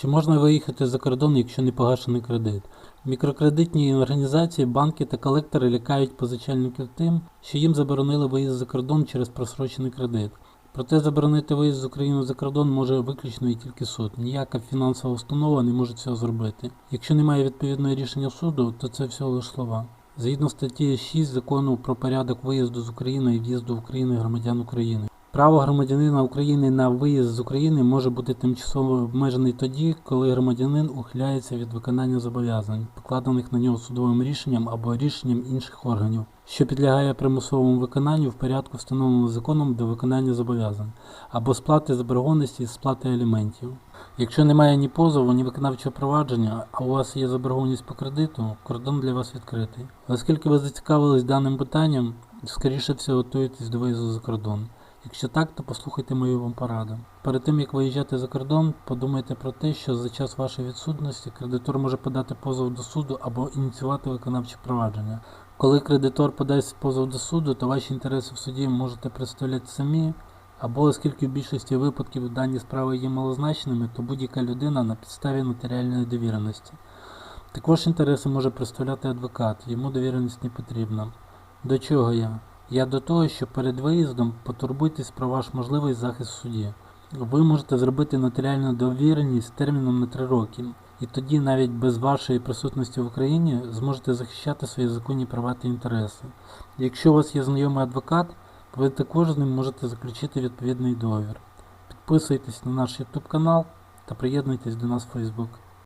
Чи можна виїхати за кордон, якщо не погашений кредит? Мікрокредитні організації, банки та колектори лякають позичальників тим, що їм заборонили виїзд за кордон через просрочений кредит. Проте заборонити виїзд з України за кордон може виключно і тільки суд. Ніяка фінансова установа не може цього зробити. Якщо немає відповідного рішення суду, то це всього лише слова. Згідно статті 6 закону про порядок виїзду з України і в'їзду в Україну громадян України. Право громадянина України на виїзд з України може бути тимчасово обмежений тоді, коли громадянин ухиляється від виконання зобов'язань, покладених на нього судовим рішенням або рішенням інших органів, що підлягає примусовому виконанню в порядку, встановленому законом до виконання зобов'язань, або сплати заборгованості з сплати аліментів. Якщо немає ні позову, ні виконавчого провадження, а у вас є заборгованість по кредиту, кордон для вас відкритий. Оскільки ви зацікавились даним питанням, скоріше всього готуєтесь до виїзду за кордон. Якщо так, то послухайте мою вам пораду. Перед тим як виїжджати за кордон, подумайте про те, що за час вашої відсутності кредитор може подати позов до суду або ініціювати виконавче провадження. Коли кредитор подасть позов до суду, то ваші інтереси в суді можете представляти самі, або оскільки в більшості випадків дані справи є малозначними, то будь-яка людина на підставі нотаріальної довіреності. Також інтереси може представляти адвокат, йому довіреність не потрібна. До чого я? Я до того, що перед виїздом потурбуйтесь про ваш можливий захист в суді. Ви можете зробити нотаріальну довіреність терміном на 3 роки, і тоді навіть без вашої присутності в Україні зможете захищати свої законні права та інтереси. Якщо у вас є знайомий адвокат, ви також з ним можете заключити відповідний договір. Підписуйтесь на наш YouTube канал та приєднуйтесь до нас в Facebook.